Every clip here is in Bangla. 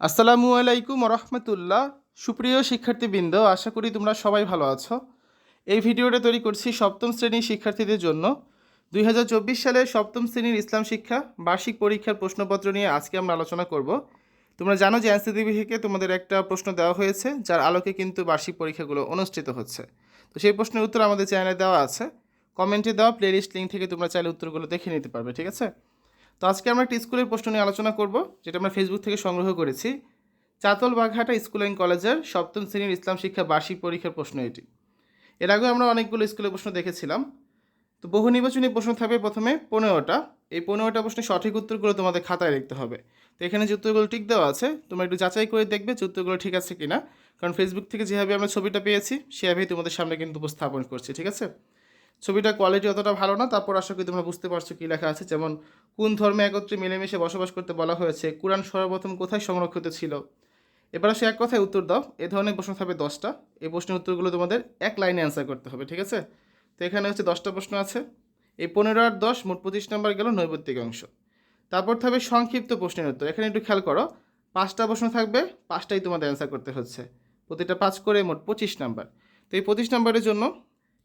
আসসালামু আলাইকুম রহমতুল্লাহ সুপ্রিয় শিক্ষার্থীবৃন্দ, আশা করি তোমরা সবাই ভালো আছো। এই ভিডিওটা তৈরি করছি সপ্তম শ্রেণির শিক্ষার্থীদের জন্য। দুই হাজার চব্বিশ সালে সপ্তম শ্রেণির ইসলাম শিক্ষা বার্ষিক পরীক্ষার প্রশ্নপত্র নিয়ে আজকে আমরা আলোচনা করব। তোমরা জানো যে এনসিটিভি থেকে তোমাদের একটা প্রশ্ন দেওয়া হয়েছে, যার আলোকে কিন্তু বার্ষিক পরীক্ষাগুলো অনুষ্ঠিত হচ্ছে। তো সেই প্রশ্নের উত্তর আমাদের চ্যানেলে দেওয়া আছে। কমেন্টে দেওয়া প্লেলিস্ট লিঙ্ক থেকে তোমরা চাইলে উত্তরগুলো দেখে নিতে পারবে, ঠিক আছে? তো আজকে আমরা একটা স্কুলের প্রশ্ন নিয়ে আলোচনা করব, যেটা আমরা ফেসবুক থেকে সংগ্রহ করেছি। চাতল বাঘাটা স্কুল অ্যান্ড কলেজের সপ্তম শ্রেণির ইসলাম শিক্ষা বার্ষিক পরীক্ষার প্রশ্ন এটি। এর আগেও আমরা অনেকগুলো স্কুলের প্রশ্ন দেখেছিলাম। তো বহু নির্বাচনী প্রশ্ন থাকবে প্রথমে পনেরোটা। এই পনেরোটা প্রশ্নের সঠিক উত্তরগুলো তোমাদের খাতায় লিখতে হবে। তো এখানে যে উত্তরগুলো ঠিক দেওয়া আছে, তোমরা একটু যাচাই করে দেখবে যে উত্তরগুলো ঠিক আছে কিনা। কারণ ফেসবুক থেকে যেভাবে আমরা ছবিটা পেয়েছি, সেভাবেই তোমাদের সামনে কিন্তু উপস্থাপন করছি, ঠিক আছে? ছবিটার কোয়ালিটি অতটা ভালো না, তারপর আশা করি তোমরা বুঝতে পারছ কী লেখা আছে। যেমন, কোন ধর্মে একত্রে মিলেমিশে বসবাস করতে বলা হয়েছে? কোরআন সর্বপ্রথম কোথায় সংরক্ষিত ছিল? এবার সে এক কথায় উত্তর দাও। এ ধরনের প্রশ্ন থাকবে দশটা। এই প্রশ্নের উত্তরগুলো তোমাদের এক লাইনে অ্যান্সার করতে হবে, ঠিক আছে? তো এখানে হচ্ছে দশটা প্রশ্ন আছে। এই পনেরো আর দশ মোট পঁচিশ নম্বর গেল নৈবত্তিক অংশ। তারপর থাকবে সংক্ষিপ্ত প্রশ্নের উত্তর। এখানে একটু খেয়াল করো, পাঁচটা প্রশ্ন থাকবে, পাঁচটাই তোমাদের অ্যান্সার করতে হচ্ছে। প্রতিটা পাঁচ করে মোট পঁচিশ নাম্বার। তো এই পঁচিশ নাম্বারের জন্য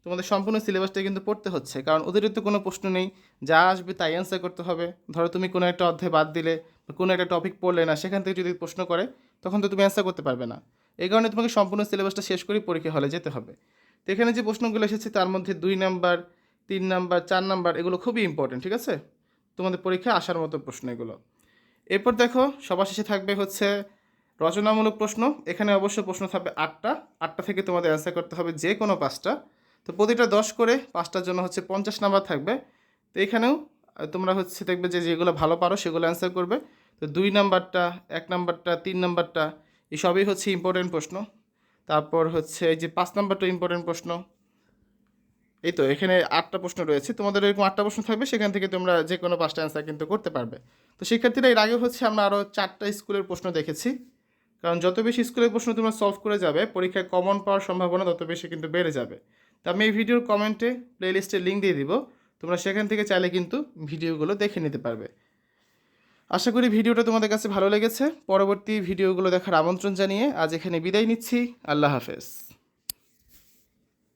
তোমাদের সম্পূর্ণ সিলেবাসটা কিন্তু পড়তে হচ্ছে, কারণ অতিরিক্ত কোনো প্রশ্ন নেই, যা আসবে তাই অ্যান্সার করতে হবে। ধরো তুমি কোনো একটা অধ্যায় বাদ দিলে বা কোনো একটা টপিক পড়লে না, সেখান থেকে যদি প্রশ্ন করে, তখন তো তুমি অ্যান্সার করতে পারবে না। এই কারণে তোমাকে সম্পূর্ণ সিলেবাসটা শেষ করেই পরীক্ষা হলে যেতে হবে। তো এখানে যে প্রশ্নগুলো এসেছে, তার মধ্যে দুই নাম্বার তিন নাম্বার চার নাম্বার এগুলো খুবই ইম্পর্টেন্ট ঠিক আছে? তোমাদের পরীক্ষায় আসার মতো প্রশ্ন এগুলো। এরপর দেখো, সবার শেষে থাকবে হচ্ছে রচনামূলক প্রশ্ন। এখানে অবশ্য প্রশ্ন থাকবে আটটা আটটা থেকে তোমাদের অ্যান্সার করতে হবে যে কোনো পাঁচটা। তো প্রতিটা দশ করে পাঁচটার জন্য হচ্ছে পঞ্চাশ নাম্বার থাকবে। তো এখানেও তোমরা হচ্ছে দেখবে যে যেগুলো ভালো পারো সেগুলো অ্যান্সার করবে। তো দুই নাম্বারটা, এক নাম্বারটা, তিন নাম্বারটা, এই সবই হচ্ছে ইম্পর্টেন্ট প্রশ্ন। তারপর হচ্ছে এই যে পাঁচ নাম্বারটা ইম্পর্টেন্ট প্রশ্ন। এই তো, এখানে আটটা প্রশ্ন রয়েছে। তোমাদের এরকম আটটা প্রশ্ন থাকবে, সেখান থেকে তোমরা যে কোনো পাঁচটা অ্যান্সার কিন্তু করতে পারবে। তো শিক্ষার্থীরা এর আগে হচ্ছে আমরা আরও চারটা স্কুলের প্রশ্ন দেখেছি। কারণ যত বেশি স্কুলের প্রশ্ন তোমরা সলভ করে যাবে, পরীক্ষায় কমন পাওয়ার সম্ভাবনা তত বেশি কিন্তু বেড়ে যাবে। তো আমি এই ভিডিওর কমেন্টে প্লেলিস্টের লিঙ্ক দিয়ে দিব। তোমরা সেখান থেকে চাইলে কিন্তু ভিডিওগুলো দেখে নিতে পারবে। আশা করি ভিডিওটা তোমাদের কাছে ভালো লেগেছে। পরবর্তী ভিডিওগুলো দেখার আমন্ত্রণ জানিয়ে আজ এখানে বিদায় নিচ্ছি। আল্লাহ হাফেজ।